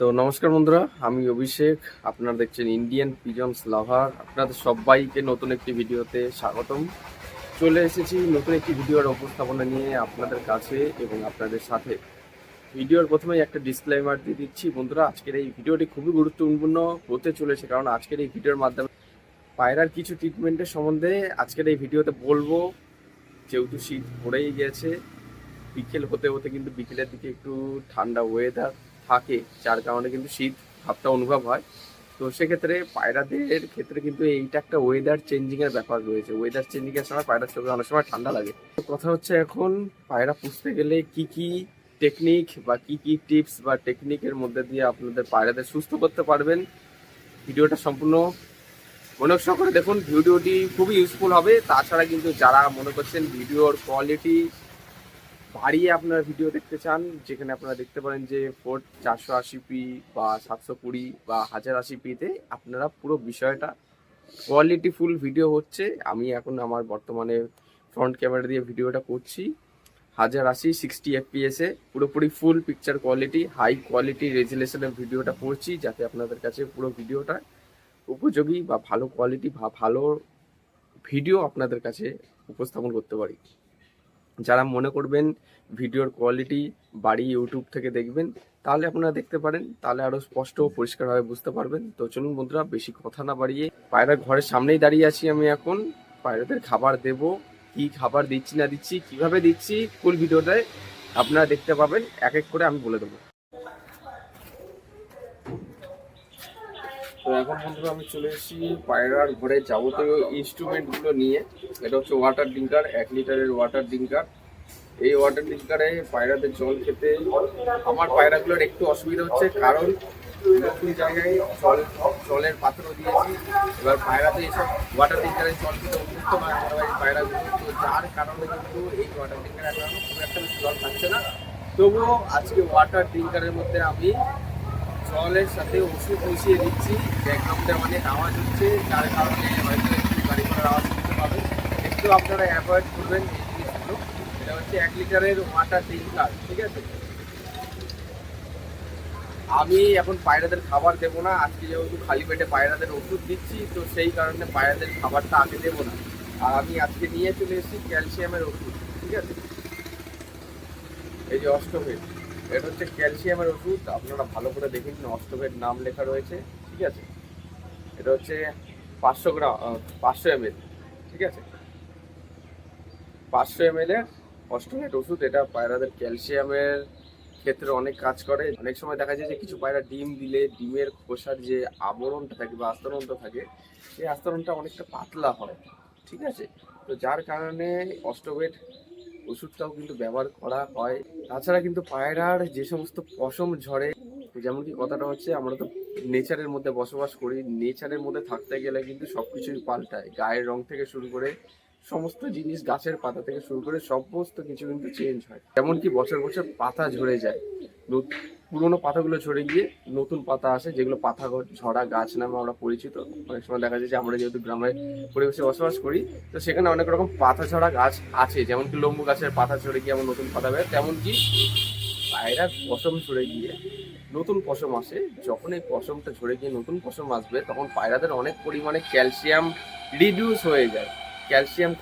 তো নমস্কার বন্ধুরা, আমি অভিষেক, আপনারা দেখছেন ইন্ডিয়ান পিজনস লাভার আপনাদের সবাইকে নতুন একটি ভিডিওতে স্বাগতম। চলে এসেছি নতুন একটি ভিডিওর উপস্থাপনা নিয়ে আপনাদের কাছে এবং আপনাদের সাথে। ভিডিওর প্রথমেই একটা ডিসক্লেমার দিয়ে দিচ্ছি বন্ধুরা, আজকের এই ভিডিওটি খুবই গুরুত্বপূর্ণ হতে চলেছে কারণ আজকের এই ভিডিওর মাধ্যমে পায়রার কিছু ট্রিটমেন্টের সম্বন্ধে আজকের এই ভিডিওতে বলব। যেহেতু শীত পড়েই গেছে, বিকেল হতে হতে কিন্তু বিকেলের দিকে একটু ঠান্ডা ওয়েদার থাকে, যার কারণে কিন্তু শীত ভাবটা অনুভব হয়। তো সেক্ষেত্রে পায়রাদের ক্ষেত্রে কিন্তু এইটা একটা ওয়েদার চেঞ্জিং এর ব্যাপার রয়েছে। ওয়েদার চেঞ্জিং এর সময় পায়রার চোখে অনেক সময় ঠান্ডা লাগে। কথা হচ্ছে এখন পায়রা পুষতে গেলে কি কি টেকনিক বা কি কি টিপস বা টেকনিকের মধ্যে দিয়ে আপনাদের পায়রাদের সুস্থ করতে পারবেন? ভিডিওটা সম্পূর্ণ মনোযোগ সহকারে দেখুন। ভিডিওটি খুবই ইউজফুল হবে। তাছাড়া কিন্তু যারা মনে করছেন ভিডিওর কোয়ালিটি বাড়িয়ে আপনারা ভিডিও দেখতে চান, যেখানে আপনারা দেখতে পারেন যে ফোর চারশো আশি পি বা সাতশো কুড়ি বা হাজার আশি পিতে আপনারা পুরো বিষয়টা কোয়ালিটি ফুল ভিডিও হচ্ছে। আমি এখন আমার বর্তমানে ফ্রন্ট ক্যামেরা দিয়ে ভিডিওটা করছি। হাজার আশি সিক্সটি এফপিএসে পুরোপুরি full picture quality high quality রেজুলেশনের ভিডিওটা করছি, যাতে আপনাদের কাছে পুরো ভিডিওটা উপযোগী বা ভালো কোয়ালিটি বা ভালো ভিডিও আপনাদের কাছে উপস্থাপন করতে পারি। যারা মনে করবেন ভিডিওর কোয়ালিটি বাড়ি ইউটিউব থেকে দেখবেন, তাহলে আপনারা দেখতে পারেন, তাহলে আরও স্পষ্ট ও পরিষ্কারভাবে বুঝতে পারবেন। তো চলুন বন্ধুরা, বেশি কথা না বাড়িয়ে পায়রা ঘরের সামনেই দাঁড়িয়ে আছি আমি এখন। পায়রাদের খাবার দেব, কি খাবার দিচ্ছি না দিচ্ছি, কীভাবে দিচ্ছি ফুল ভিডিওটায় আপনারা দেখতে পাবেন, এক এক করে আমি বলে দেবো। তো এখন বন্ধুরা আমি চলে এসেছি পায়রার ঘরে যাবতীয় ইনস্ট্রুমেন্টগুলো নিয়ে। এটা হচ্ছে ওয়াটার ডিঙ্কার এক লিটারের ওয়াটার ডিঙ্কার এই ওয়াটার ডিঙ্কারে পায়রাদের জল খেতে আমার পায়রাগুলোর একটু অসুবিধা হচ্ছে কারণ নতুন জায়গায় জল, জলের পাত্র দিয়েছি। এবার পায়রাতে এসব ওয়াটার ডিঙ্কারে জল খেতে অভ্যস্ত নয় পায়রাগুলো তো যার কারণে কিন্তু এই ওয়াটার ডিঙ্কারে এখন খুব একটা জল খাচ্ছে না। তবুও আজকে ওয়াটার ডিঙ্কারের মধ্যে আমি জলের সাথে ওষুধ মিশিয়ে দিচ্ছি। ব্যাকগ্রাউন্ডে অনেক আওয়াজ হচ্ছে, যার কারণে হয়তো একটু গাড়ি ঘোড়ার আওয়াজ শুনতে পাবেন একটু আপনারা অ্যাভয়েড করবেন এই জিনিসগুলো। এটা হচ্ছে এক লিটারের ওয়াটার ডিঙ্কার ঠিক আছে? আমি এখন পায়রাদের খাবার দেবো না। আজকে যেহেতু খালি পেটে পায়রাদের ওষুধ দিচ্ছি, তো সেই কারণে পায়রাদের খাবারটা আগে দেবো না। আর আমি আজকে নিয়ে চলে এসেছি ক্যালসিয়ামের ওষুধ, ঠিক আছে? এই যে অষ্টমের এটা হচ্ছে ক্যালসিয়ামের ওষুধ, আপনারা ভালো করে দেখে নিন, অষ্টমের নাম লেখা রয়েছে, ঠিক আছে? এটা হচ্ছে পাঁচশো গ্রাম পাঁচশো এম ঠিক আছে? পাঁচশো এম এর অষ্টমের ওষুধ, এটা পায়রাদের ক্যালসিয়ামের ক্ষেত্রে অনেক কাজ করে। অনেক সময় দেখা যায় যে কিছু পায়রা ডিম দিলে, ডিমের খোসার যে আবরণটা থাকে বা আস্তরণটা থাকে, সেই আস্তরণটা অনেকটা পাতলা হয়, ঠিক আছে? তো যার কারণে অষ্টবেট ওষুধটাও কিন্তু ব্যবহার করা হয়। তাছাড়া কিন্তু পায়রার যে সমস্ত পশম ঝরে যেমন কি কথাটা হচ্ছে আমরা তো নেচারের মধ্যে বসবাস করি, নেচারের মধ্যে থাকতে গেলে কিন্তু সব কিছুই পাল্টায়। গায়ের রং থেকে শুরু করে সমস্ত জিনিস গাছের পাতা থেকে শুরু করে সমস্ত কিছু কিন্তু চেঞ্জ হয়। যেমন কি বছর বছর পাতা ঝরে যায়। পুরোনো পাতাগুলো ঝরে গিয়ে নতুন পাতা আসে, যেগুলো পাতা ঝরা, গাছ নামে আমরা পরিচিত। অনেক সময় দেখা যায় যে আমরা যেহেতু গ্রামের পরিবেশে বসবাস করি, তো সেখানে অনেক রকম পাতা ঝরা গাছ আছে, যেমন কি লম্বু গাছের পাতা ঝরে গিয়ে আমার নতুন পাতা বের তেমন কি পায়রা পশম ঝরে গিয়ে নতুন পশম আসে। যখন এই পশমটা ঝরে গিয়ে নতুন পশম আসবে, তখন পায়রাদের অনেক পরিমাণে ক্যালসিয়াম রিডিউস হয়ে যায়, ক্যালসিয়াম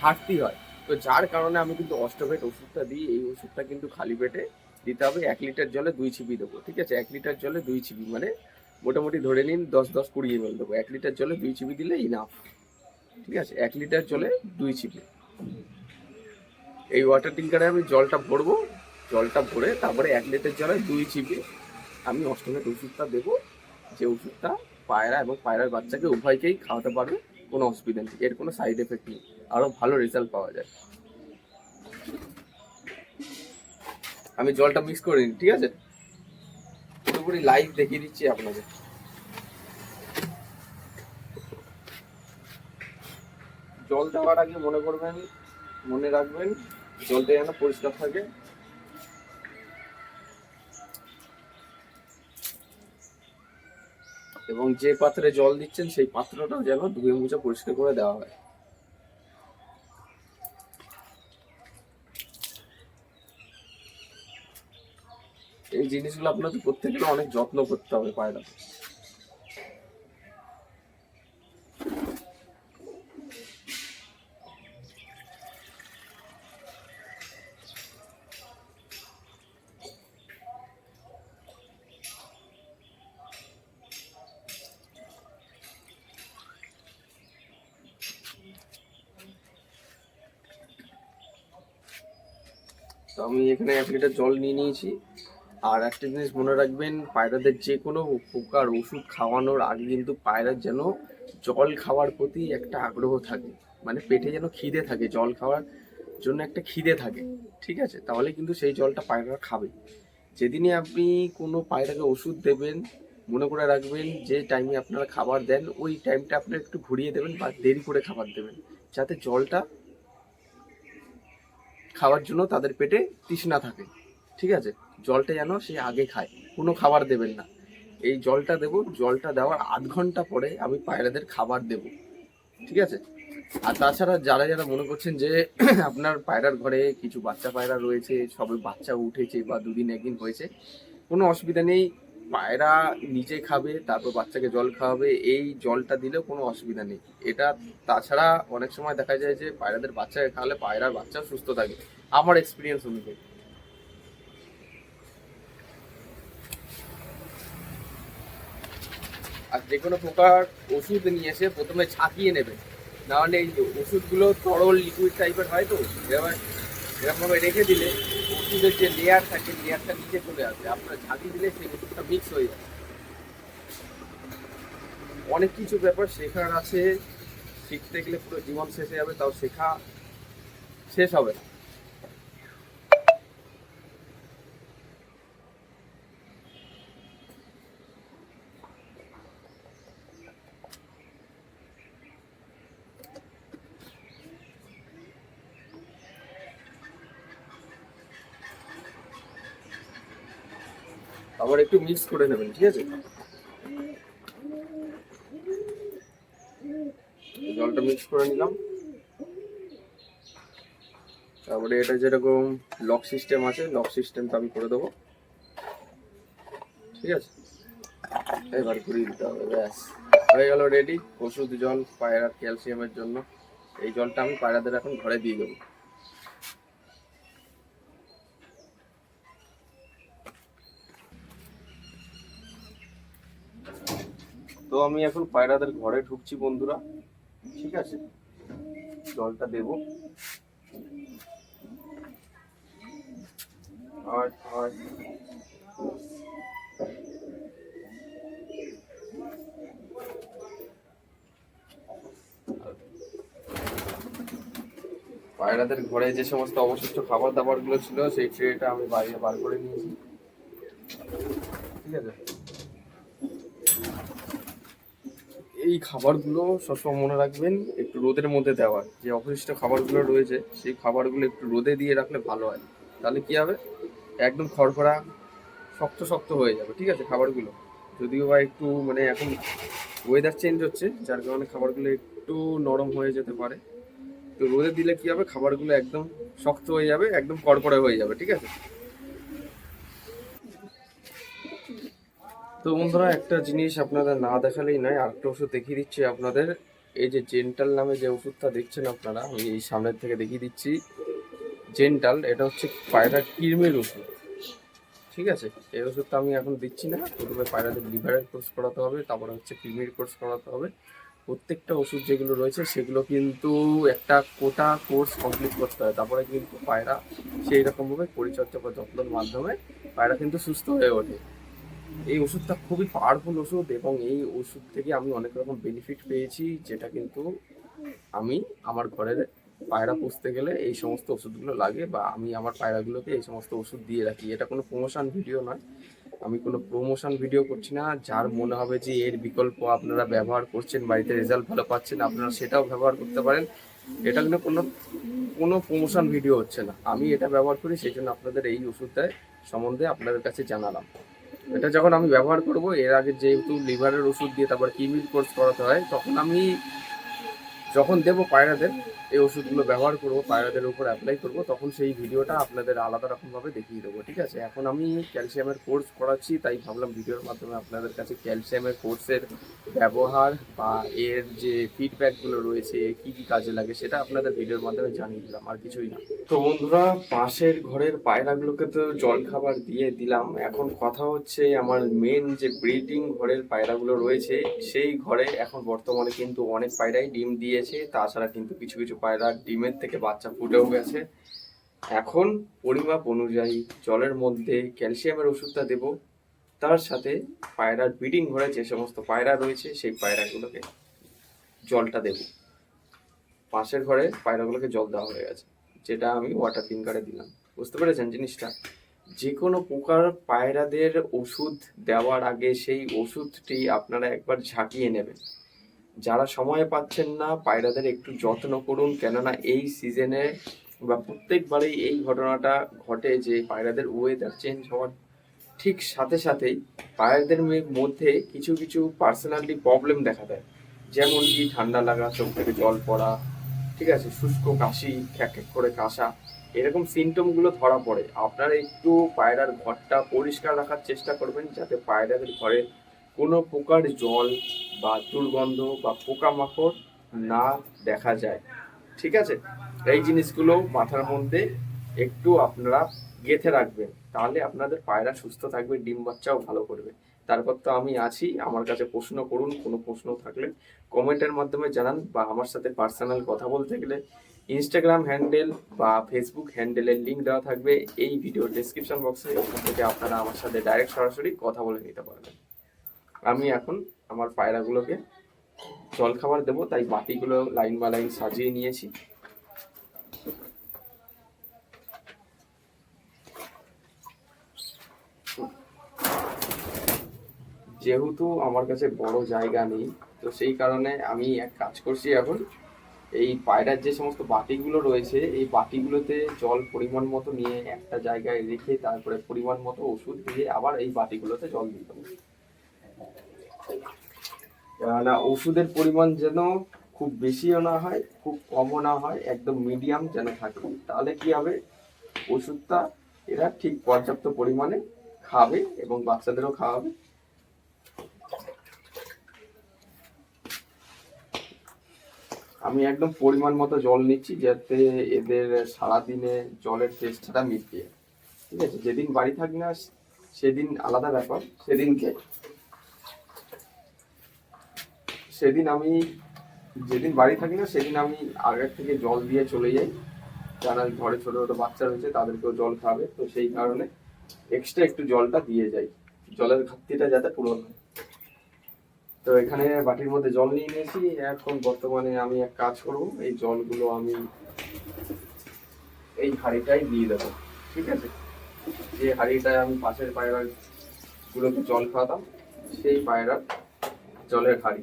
ঘাটতি হয়। তো যার কারণে আমি কিন্তু অষ্টভেট ওষুধটা দিই, এই ওষুধটা কিন্তু খালি পেটে দিতে হবে, এক লিটার জলে দুই ছিপি দেবো, ঠিক আছে? এক লিটার জলে দুই ছিপি মানে মোটামুটি ধরে নিন দশ দশ, কুড়ি এমএল দেবো। এক লিটার জলে দুই ছিপি দিলে ইনাফ ঠিক আছে? এক লিটার জলে দুই ছিপি এই ওয়াটার টিঙ্কারে আমি জলটা ভরবো, জলটা ভরে তারপরে এক লিটার জলে দুই চিপে আমি অষ্টমের ওষুধটা দেবো, যে ওষুধটা পায়রা এবং পায়রার বাচ্চাকে উভয়কেই খাওয়াতে পারবে, কোনো অসুবিধা নেই, এর কোনো সাইড এফেক্ট নেই আরও ভালো রেজাল্ট পাওয়া যায়। আমি জলটা মিক্স করে নিই, ঠিক আছে? পুরোপুরি লাইভ দেখিয়ে দিচ্ছি আপনাদের জল দেওয়ার আগে মনে করবেন, মনে রাখবেন, জলটা যেন পরিষ্কার থাকে। এবং যে পাত্রে জল দিচ্ছেন, সেই পাত্রটাও যেন ধুয়ে মুছে পরিষ্কার করে দেওয়া হয়। এই জিনিসগুলো আপনাদের করতে গেলে অনেক যত্ন করতে হবে পায়রা। তো আমি এখানে এক লিটার জল নিয়ে নিয়েছি। আর একটা জিনিস মনে রাখবেন, পায়রাদের যে কোনো প্রকার ওষুধ খাওয়ানোর আগে কিন্তু পায়রার যেন জল খাওয়ার প্রতি একটা আগ্রহ থাকে। মানে পেটে যেন খিদে থাকে, জল খাওয়ার জন্য একটা খিদে থাকে, ঠিক আছে? তাহলে কিন্তু সেই জলটা পায়রা খাবে। যেদিনই আপনি কোনো পায়রাকে ওষুধ দেবেন, মনে করে রাখবেন যে টাইমে আপনারা খাবার দেন, ওই টাইমটা আপনারা একটু ঘুরিয়ে দেবেন বা দেরি করে খাবার দেবেন, যাতে জলটা খাওয়ার জন্য তাদের পেটে তৃষ্ণা থাকে, ঠিক আছে? জলটা যেন সে আগে খায়। কোনো খাবার দেবেন না। এই জলটা দেবো, জলটা দেওয়ার আধ ঘণ্টা পরে আমি পায়রাদের খাবার দেব। ঠিক আছে? আর তাছাড়া যারা যারা মনে করছেন যে আপনার পায়রার ঘরে কিছু বাচ্চা পায়রা রয়েছে, সবে বাচ্চা উঠেছে বা দুদিন একদিন হয়েছে, কোনো অসুবিধা নেই। পায়রা নিজে খাবে, তারপর বাচ্চাকে জল খাওয়াবে, এই জলটা দিলেও কোনো অসুবিধা নেই। এটা তাছাড়া অনেক সময় দেখা যায় যে পায়রাদের বাচ্চাকে খাওয়ালে পায়রার বাচ্চা সুস্থ থাকে। আমার এক্সপিরিয়েন্স অনুযায়ী। আর যে কোনো প্রকার ওষুধ নিয়ে এসে প্রথমে ছাকিয়ে নেবে। নাহলে এই ওষুধগুলো তরল লিকুইড টাইপের হয় তো, এবার এরকমভাবে রেখে দিলে ওষুধের যে লেয়ার থাকে লেয়ারটা নিচে চলে আসে আপনার ঝাঁকি দিলে সেই ওষুধটা মিক্স হয়ে যায় অনেক কিছু ব্যাপার শেখার আছে, শিখতে গেলে পুরো জীবন শেষ যাবে, তাও শেখা শেষ হবে না। আবার একটু মিক্স করে নেবেন, ঠিক আছে? জলটা মিক্স করে নিলাম। তারপরে এটা যেরকম লক সিস্টেম আছে লক সিস্টেমটা আমি করে দেবো। ঠিক আছে? এবার ঘুরিয়ে দিতে হবে, ব্যাস। হয়ে গেল রেডি ওষুধ জল পায়রার ক্যালসিয়ামের জন্য। এই জলটা আমি পায়রাদের এখন ঘরে দিয়ে দেবো। তো আমি এখন পায়রাদের ঘরে ঢুকছি বন্ধুরা। ঠিক আছে? জলটা দেব। পায়রাদের ঘরে যে সমস্ত অবশিষ্ট খাবার দাবারগুলো ছিল, সেই ট্রেটা আমি বাইরে বার করে নিয়েছি। ঠিক আছে? এই খাবারগুলো সবসময় মনে রাখবেন একটু রোদের মধ্যে দেওয়ার। যে অবশিষ্ট খাবারগুলো রয়েছে, সেই খাবারগুলো একটু রোদে দিয়ে রাখলে ভালো হয়। তাহলে কি হবে? একদম খড়খড়া, শক্ত শক্ত হয়ে যাবে, ঠিক আছে খাবারগুলো। যদিও বা একটু মানে এখন ওয়েদার চেঞ্জ হচ্ছে, যার কারণে খাবারগুলো একটু নরম হয়ে যেতে পারে। তো রোদে দিলে কি হবে? খাবারগুলো একদম শক্ত হয়ে যাবে, একদম কড়কড়ে হয়ে যাবে, ঠিক আছে? তো বন্ধুরা, একটা জিনিস আপনাদের না দেখালেই নয়, আরেকটা ওষুধ দেখিয়ে দিচ্ছি আপনাদের। এই যে জেন্টাল নামে যে ওষুধটা দেখছেন আপনারা, আমি এই সামনের থেকে দেখিয়ে দিচ্ছি। জেন্টাল এটা হচ্ছে পায়রা কৃমির ওষুধ। ঠিক আছে? এই ওষুধটা আমি এখন দিচ্ছি না। প্রথমে পায়রাদের লিভারের কোর্স করাতে হবে, তারপরে হচ্ছে কৃমির কোর্স করাতে হবে। প্রত্যেকটা ওষুধ যেগুলো রয়েছে, সেগুলো কিন্তু একটা কোটা কোর্স কমপ্লিট করতে হয়। তারপরে কিন্তু পায়রা সেই রকমভাবে পরিচর্যা বা যত্নের মাধ্যমে পায়রা কিন্তু সুস্থ হয়ে ওঠে। এই ওষুধটা খুবই পাওয়ারফুল ওষুধ এবং এই ওষুধ থেকে আমি অনেক রকম বেনিফিট পেয়েছি, যেটা কিন্তু আমি আমার ঘরের পায়রা পুষতে গেলে এই সমস্ত ওষুধগুলো লাগে বা আমি আমার পায়রাগুলোকে এই সমস্ত ওষুধ দিয়ে রাখি। এটা কোনো প্রমোশন ভিডিও নয়। আমি কোনো প্রমোশন ভিডিও করছি না। যার মনে হবে যে এর বিকল্প আপনারা ব্যবহার করছেন, বাড়িতে রেজাল্ট ভালো পাচ্ছেন, আপনারা সেটাও ব্যবহার করতে পারেন। এটা কিন্তু কোনো কোনো প্রমোশন ভিডিও হচ্ছে না। আমি এটা ব্যবহার করি, সেই জন্য আপনাদের এই ওষুধটা সম্বন্ধে আপনাদের কাছে জানালাম। এটা যখন আমি ব্যবহার করব, এর আগে যেহেতু লিভারের ওষুধ দিয়ে তারপর কিমির কোর্স করাতে হয়, তখন আমি যখন দেবো পায়রাদের এই ওষুধগুলো ব্যবহার করব, পায়রাদের উপর অ্যাপ্লাই করব, তখন সেই ভিডিওটা আপনাদের আলাদা রকমভাবে দেখিয়ে দেবো, ঠিক আছে? এখন আমি ক্যালসিয়ামের কোর্স করাচ্ছি, তাই ভাবলাম ভিডিওর মাধ্যমে আপনাদের কাছে ক্যালসিয়ামের কোর্সের ব্যবহার বা এর যে ফিডব্যাকগুলো রয়েছে, কি কি কাজে লাগে সেটা আপনাদের ভিডিওর মাধ্যমে জানিয়ে দিলাম, আর কিছুই না। তো বন্ধুরা, পাশের ঘরের পায়রাগুলোকে তো জল খাবার দিয়ে দিলাম। এখন কথা হচ্ছে আমার মেন যে ব্রিডিং ঘরের পায়রাগুলো রয়েছে, সেই ঘরে এখন বর্তমানে কিন্তু অনেক পায়রাই ডিম দিয়েছে, তাছাড়া কিন্তু কিছু কিছু পায়রা ডিমের থেকে বাচ্চা ফুটেও গেছে। এখন পরিমাপ অনুযায়ী জলের মধ্যে ক্যালসিয়ামের ওষুধটা দেব। তার সাথে পায়রার ব্রিডিং ঘরে যে সমস্ত পায়রা রয়েছে, সেই পায়রাগুলোকে জলটা দেব। পাশের ঘরে পায়রাগুলোকে জল দেওয়া হয়ে গেছে, যেটা আমি ওয়াটার ফিঙ্গারে দিলাম। বুঝতে পেরেছেন জিনিসটা? যে কোনো প্রকার পায়রাদের ওষুধ দেওয়ার আগে সেই ওষুধটি আপনারা একবার ঝাঁকিয়ে নেবেন। যারা সময় পাচ্ছেন না, পায়রাদের একটু যত্ন করুন। কেননা এই সিজনে বা প্রত্যেকবারেই এই ঘটনাটা ঘটে যে পায়রাদের ওয়েদার চেঞ্জ হওয়ার ঠিক সাথে সাথেই পায়রাদের মধ্যে কিছু কিছু পার্সোনালি প্রবলেম দেখা দেয়। যেমন কি ঠান্ডা লাগা, চোখ থেকে জল পড়া, ঠিক আছে, শুষ্ক কাশি, খ্যাক করে কাশা, এরকম সিমটমগুলো ধরা পড়ে। আপনারা একটু পায়রার ঘরটা পরিষ্কার রাখার চেষ্টা করবেন, যাতে পায়রাদের ঘরে কোনো প্রকার জল বা দুর্গন্ধ বা পোকামাকড় না দেখা যায়। ঠিক আছে? এই জিনিসগুলো মাথার মধ্যে একটু আপনারা গেঁথে রাখবেন। তাহলে আপনাদের পায়রা সুস্থ থাকবে, ডিম বাচ্চাও ভালো করবে। তারপর তো আমি আছি। আমার কাছে প্রশ্ন করুন, কোনো প্রশ্ন থাকলে কমেন্টের মাধ্যমে জানান বা আমার সাথে পার্সোনাল কথা বলতে গেলে ইনস্টাগ্রাম হ্যান্ডেল বা ফেসবুক হ্যান্ডেলের লিঙ্ক দেওয়া থাকবে। এই ভিডিও ডেসক্রিপশন বক্সে ওখান থেকে আপনারা আমার সাথে ডাইরেক্ট সরাসরি কথা বলে নিতে পারবেন। আমি এখন আমার পায়রাগুলোকে জল খাবার দেবো, তাই বাটিগুলো লাইন বা লাইন সাজিয়ে নিয়েছি। যেহেতু আমার কাছে বড় জায়গা নেই, তো সেই কারণে আমি এক কাজ করছি এখন, এই পায়রার যে সমস্ত বাটিগুলো রয়েছে, এই বাটিগুলোতে জল পরিমাণ মতো নিয়ে একটা জায়গায় রেখে তারপরে পরিমাণ মতো ওষুধ দিয়ে আবার এই বাটিগুলোতে জল দিতে দেবো। না, ওষুধের পরিমাণ যেন খুব বেশিও না হয়, খুব কমও না হয়, একদম মিডিয়াম যেন থাকে। তাহলে কি হবে? ওষুধটা এরা ঠিক পর্যাপ্ত পরিমাণে খাবে এবং বাচ্চাদেরও খাওয়াবে। আমি একদম পরিমাণ মতো জল নিচ্ছি যাতে এদের সারাদিনে জলের টেস্টটা মিটিয়ে ঠিক আছে? যেদিন বাড়ি থাকি না, সেদিন আলাদা ব্যাপার। সেদিনকে সেদিন আমি, যেদিন বাড়ি থাকি না, সেদিন আমি আগের থেকে জল দিয়ে চলে যাই। যারা ঘরে ছোট ছোট বাচ্চা রয়েছে, তাদেরকেও জল খাবে তো সেই কারণে এক্সট্রা একটু জলটা দিয়ে যাই। জলের ঘাটতিটা যাতে পূরণ হয়। তো এখানে বাটির মধ্যে জল নিয়ে নিয়েছি। এখন বর্তমানে আমি এক কাজ করব। এই জলগুলো আমি এই হাঁড়িটাই দিয়ে দেবো। ঠিক আছে? যে হাঁড়িটায় আমি পাশের পায়রা গুলোকে জল খাওয়াতাম, সেই পায়রার জলের হাঁড়ি।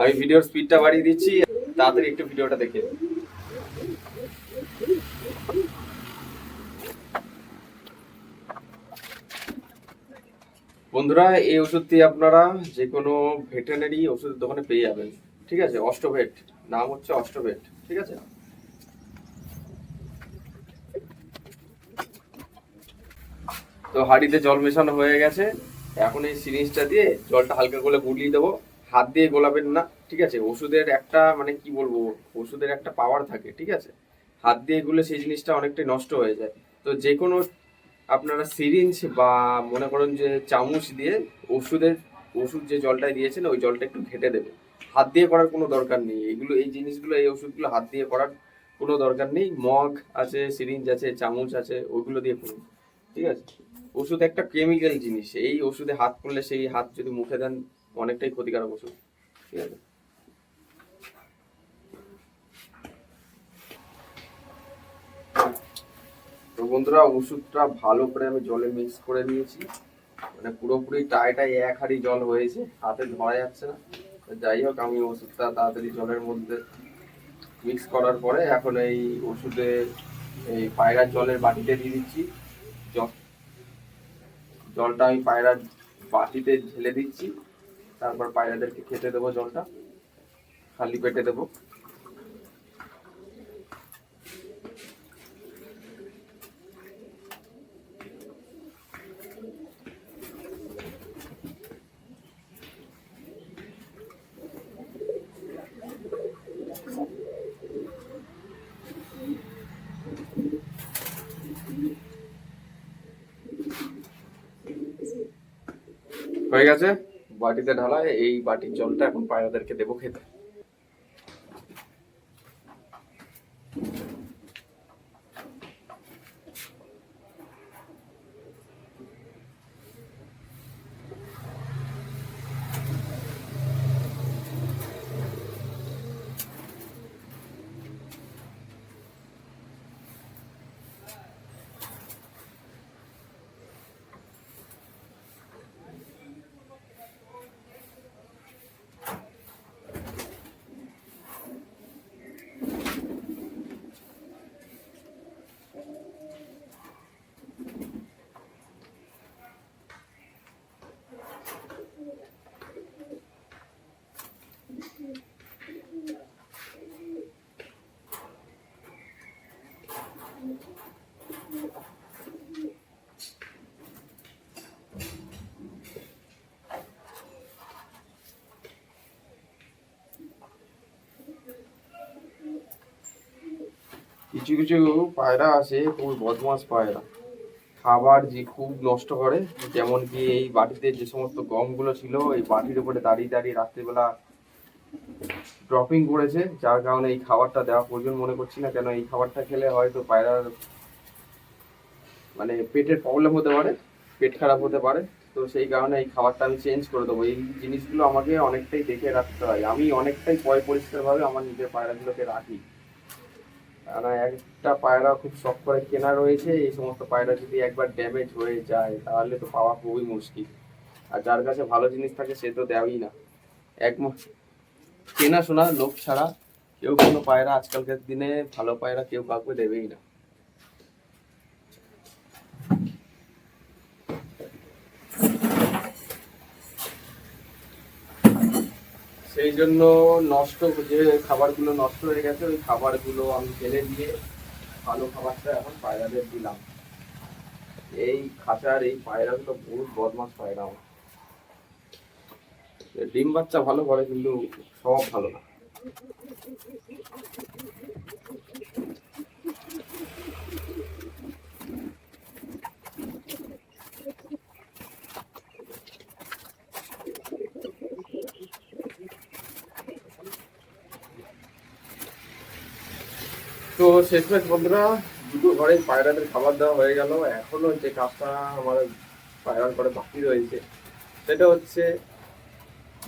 আমি ভিডিওর স্পিডটা বাড়িয়ে দিচ্ছি, তাড়াতাড়ি একটু ভিডিওটা দেখে বন্ধুরা, এই ওষুধটি আপনারা যে কোনো ভেটেরিনারি ওষুধের দোকানে পেয়ে যাবেন, ঠিক আছে? অষ্টভেট, নাম হচ্ছে অষ্টভেট, ঠিক আছে? তো হাঁড়িতে জল মেশানো হয়ে গেছে, এখন এই সিরিঞ্জটা দিয়ে জলটা হালকা করে গুলিয়ে দেবো। হাত দিয়ে গোলাবেন না, ঠিক আছে? ওষুধের একটা মানে কি বলব, ওষুধের একটা পাওয়ার থাকে, ঠিক আছে? হাত দিয়ে গুলে সেই জিনিসটা অনেকটাই নষ্ট হয়ে যায়। তো যে কোনো আপনারা সিরিঞ্জ বা মনে করেন যে চামচ দিয়ে ওষুধের, ওষুধ যে জলটা দিয়েছেন, ওই জলটা একটু ঘেটে দেবে হাত দিয়ে করার কোনো দরকার নেই। এগুলো, এই জিনিসগুলো, এই ওষুধগুলো হাত দিয়ে করার কোনো দরকার নেই। মগ আছে সিরিঞ্জ আছে, চামচ আছে, ওইগুলো দিয়ে করুন, ঠিক আছে? ওষুধ একটা কেমিক্যাল জিনিস। এই ওষুধে হাত করলে সেই হাত যদি মুখে দেন অনেকটাই ক্ষতিকারক ওষুধ। ঠিক আছে। তো বন্ধুরা, ওষুধটা ভালো করে আমি জলে মিক্স করে নিয়েছি। মানে পুরোপুরি টাইটাই এক হাঁড়ি জল হয়েছে, হাতে ধরা যাচ্ছে না। যাই হোক, আমি ওষুধটা তাড়াতাড়ি জলের মধ্যে মিক্স করার পরে এখন এই ওষুধে এই পায়রার জলের বাটিতে দিয়ে দিচ্ছি। জল জলটা আমি পায়রার বাটিতে ঢেলে দিচ্ছি। তারপর পায়রাদেরকে খেতে দেবো জলটা। খালি পেটে দেবো। হয়ে গেছে? বাটিতে ঢালা এই বাটির জলটা এখন পায়রাদেরকে দেবো খেতে। কিছু কিছু পায়রা আছে খুব বদমাস পায়রা। খাবার যে খুব নষ্ট করে, যেমন কি এই বাটিতে যে সমস্ত গমগুলো ছিল, এই বাটির উপরে দাঁড়িয়ে দাঁড়িয়ে রাত্রিবেলা ড্রপিং করেছে। যার কারণে এই খাবারটা দেওয়া প্রয়োজন মনে করছি না, কেন এই খাবারটা খেলে হয়তো পায়রার মানে পেটের প্রবলেম হতে পারে, পেট খারাপ হতে পারে। তো সেই কারণে এই খাবারটা আমি চেঞ্জ করে দেবো। এই জিনিসগুলো আমাকে অনেকটাই দেখে রাখতে হয়। আমি অনেকটাই পয় পরিষ্কারভাবে আমার নিজের পায়রাগুলোকে রাখি। কারণ একটা পায়রা খুব শখ করে কেনা রয়েছে, এই সমস্ত পায়রা যদি একবার ড্যামেজ হয়ে যায়, তাহলে তো পাওয়া খুবই মুশকিল। আর যার কাছে ভালো জিনিস থাকে, সে তো দেওয়াই না। এক মাস কেনা শোনা লোক ছাড়া কেউ কোনো পায়রা আজকালকার দিনে ভালো পায়রা কেউ কাউকে দেবেই না। সেই জন্য নষ্ট যে খাবারগুলো নষ্ট হয়ে গেছে, ওই খাবারগুলো আমি ফেলে দিয়ে ভালো খাবারটা এখন পায়রাদের দিলাম। এই খাঁচার এই পায়রাগুলো বহুত বদমাস পায়রা আমার। ডিম বাচ্চা ভালো করে কিন্তু সব ভালো না। তো শেষমেশ বন্ধুরা, দুটো ঘরে পায়রাদের খাবার দেওয়া হয়ে গেল। এখনও যে কাজটা আমার পায়রার করে বাকি রয়েছে, সেটা হচ্ছে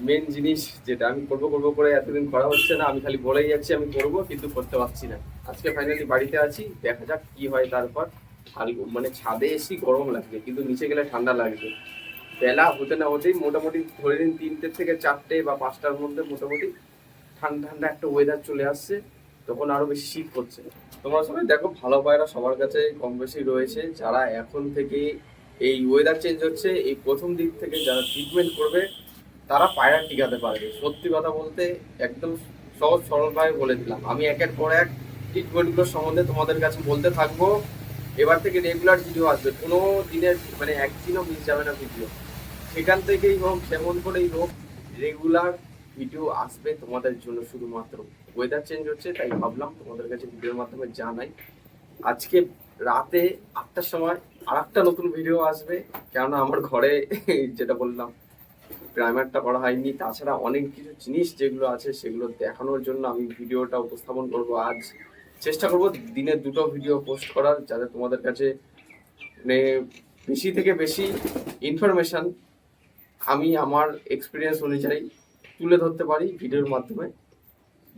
মেন জিনিস যেটা আমি করব করব করে এতদিন করা হচ্ছে না, আমি খালি বলেই যাচ্ছি আমি করব, কিন্তু করতে পারছি না। আজকে ফাইনালি বাড়িতে আছি, দেখা যাক কি হয় তারপর। হাল মানে ছাদে এসি গরম লাগবে, কিন্তু নিচে গেলে ঠান্ডা লাগবে। বেলা হতে না হতেই মোটামুটি ধরে নিন তিনটে থেকে চারটে বা পাঁচটার মধ্যে মোটামুটি ঠান্ডা ঠান্ডা একটা ওয়েদার চলে আসছে। তখন আরও বেশি শীত করছে। তোমরা সবাই দেখো, ভালো পায়রা সবার কাছে কম বেশি রয়েছে। যারা এখন থেকে এই ওয়েদার চেঞ্জ হচ্ছে, এই প্রথম দিক থেকে যারা ট্রিটমেন্ট করবে, তারা পায়রা টিকাতে পারবে। সত্যি কথা বলতে একদম সহজ সরলভাবে বলে দিলাম। আমি একের পর এক ট্রিটমেন্টগুলোর সম্বন্ধে তোমাদের কাছে বলতে থাকব। এবার থেকে রেগুলার ভিডিও আসবে। কোনো দিনের মানে একদিনও মিস যাবে না ভিডিও সেখান থেকেই হোক সেমন করেই হোক রেগুলার ভিডিও আসবে তোমাদের জন্য শুধুমাত্র। ওয়েদার চেঞ্জ হচ্ছে, তাই ভাবলাম তোমাদের কাছে ভিডিওর মাধ্যমে জানাই। আজকে রাতে আটটার সময় আর একটা নতুন ভিডিও আসবে, কেননা আমার ঘরে যেটা বললাম প্রাইমারটা করা হয়নি। তাছাড়া অনেক কিছু জিনিস যেগুলো আছে, সেগুলো দেখানোর জন্য আমি ভিডিওটা উপস্থাপন করব আজ। চেষ্টা করব দিনে দুটো ভিডিও পোস্ট করার, যাতে তোমাদের কাছে মানে বেশি থেকে বেশি ইনফরমেশন আমি আমার এক্সপিরিয়েন্স অনুযায়ী তুলে ধরতে পারি ভিডিওর মাধ্যমে।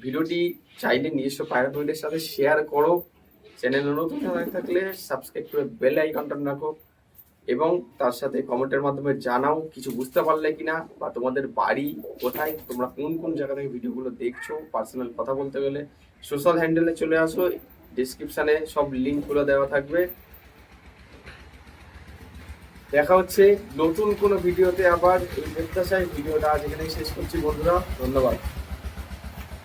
ভিডিওটি চাইলে নিজস্ব পায়রা সাথে শেয়ার করো। চ্যানেলে নতুন হয়ে থাকলে সাবস্ক্রাইব করে বেল আইকনটা রাখো এবং তার সাথে কমেন্টের মাধ্যমে জানাও কিছু বুঝতে পারলে কিনা বা তোমাদের বাড়ি কোথায়, তোমরা কোন কোন জায়গা থেকে ভিডিওগুলো দেখছ পার্সোনাল কথা বলতে গেলে সোশ্যাল হ্যান্ডেলে চলে আসো ডিসক্রিপশানে সব লিঙ্কগুলো দেওয়া থাকবে। দেখা হচ্ছে নতুন কোনো ভিডিওতে আবার। এই প্রত্যাশায় ভিডিওটা আজ এখানেই শেষ করছি বন্ধুরা, ধন্যবাদ।